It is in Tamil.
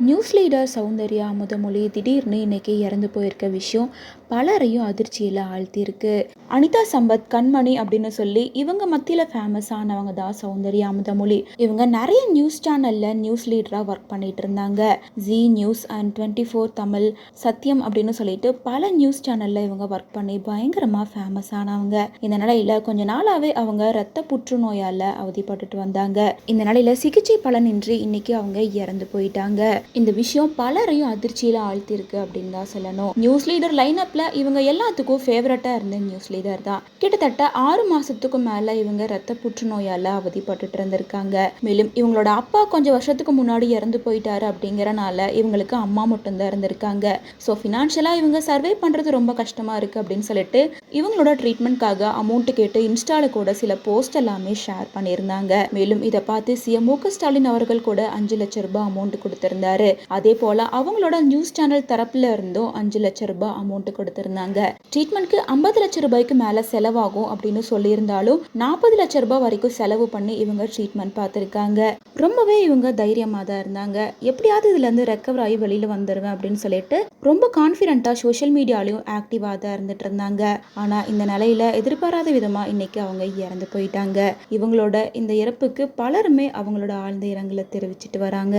நியூஸ் லீடர் சௌந்தர்யா முதமொழி திடீர்னு இன்னைக்கு இறந்து போயிருக்க விஷயம் பலரையும் அதிர்ச்சியில் ஆழ்த்தியிருக்கு. அனிதா சம்பத் கண்மணி அப்படின்னு சொல்லி இவங்க மத்தியில் ஃபேமஸ் ஆனவங்க தான் சௌந்தர்யா அமுதமொழி இவங்க நிறைய நியூஸ் சேனலில் நியூஸ் லீடராக ஒர்க் பண்ணிட்டு இருந்தாங்க. Zee news and twenty four Tamil Sathiyam அப்படின்னு சொல்லிட்டு பல நியூஸ் சேனலில் இவங்க ஒர்க் பண்ணி பயங்கரமாக ஃபேமஸ் ஆனவங்க. இந்த நிலையில் கொஞ்ச நாளாகவே அவங்க ரத்த புற்றுநோயால் அவதிப்பட்டுட்டு வந்தாங்க. இந்த நிலையில் சிகிச்சை பலனின்றி இன்னைக்கு அவங்க இறந்து போயிட்டாங்க. இந்த விஷயம் பலரையும் அதிர்ச்சியில் ஆழ்த்திருக்கு அப்படின்னு தான் சொல்லணும். நியூஸ் லீடர் லைனப்பில் இவங்க எல்லாத்துக்கும் ஃபேவரட்டாக இருந்த நியூஸ் லீடர் தான். கிட்டத்தட்ட ஆறு மாசத்துக்கு மேலே இவங்க ரத்த புற்றுநோயால் அவதிப்பட்டுட்டு இருந்திருக்காங்க. மேலும் இவங்களோட அப்பா கொஞ்சம் வருஷத்துக்கு முன்னாடி இறந்து போயிட்டாரு அப்படிங்கறனால இவங்களுக்கு அம்மா மட்டும்தான் இருந்திருக்காங்க. ஸோ ஃபினான்ஷியலாக இவங்க சர்வே பண்ணுறது ரொம்ப கஷ்டமாக இருக்குது அப்படின்னு சொல்லிட்டு இவங்களோட ட்ரீட்மெண்ட்காக அமௌண்ட் கேட்டு இன்ஸ்டால கூட சில போஸ்ட் எல்லாமே ஷேர் பண்ணியிருந்தாங்க. மேலும் இதை பார்த்து சிஎம் மு ஸ்டாலின் அவர்கள் கூட அஞ்சு லட்சம் ரூபாய் அமௌண்ட் கொடுத்திருந்தார். அதே போல அவங்களோட நியூஸ் சேனல் தரப்புல இருந்தும் அஞ்சு லட்சம் ரூபாய் அமௌண்ட் கொடுத்திருந்தாங்க. ட்ரீட்மெண்ட்க்கு ஐம்பது லட்ச ரூபாய்க்கு மேல செலவாகும் அப்படின்னு சொல்லியிருந்தாலும் நாற்பது லட்சம் ரூபாய் வரைக்கும் செலவு பண்ணி இவங்க ட்ரீட்மெண்ட் பார்த்துருக்காங்க. ரொம்பவே இவங்க தைரியமாக தான் இருந்தாங்க. எப்படியாவது இதுல இருந்து ரெக்கவர் ஆகி வெளியில வந்துருவேன் அப்படின்னு சொல்லிட்டு ரொம்ப கான்ஃபிடென்ட்டாக சோஷியல் மீடியாலையும் ஆக்டிவாக தான் இருந்துட்டு இருந்தாங்க. ஆனால் இந்த நிலையில எதிர்பாராத விதமாக இன்னைக்கு அவங்க இறந்து போயிட்டாங்க. இவங்களோட இந்த இறப்புக்கு பலருமே அவங்களோட ஆழ்ந்த இரங்கலை தெரிவிச்சிட்டு வராங்க.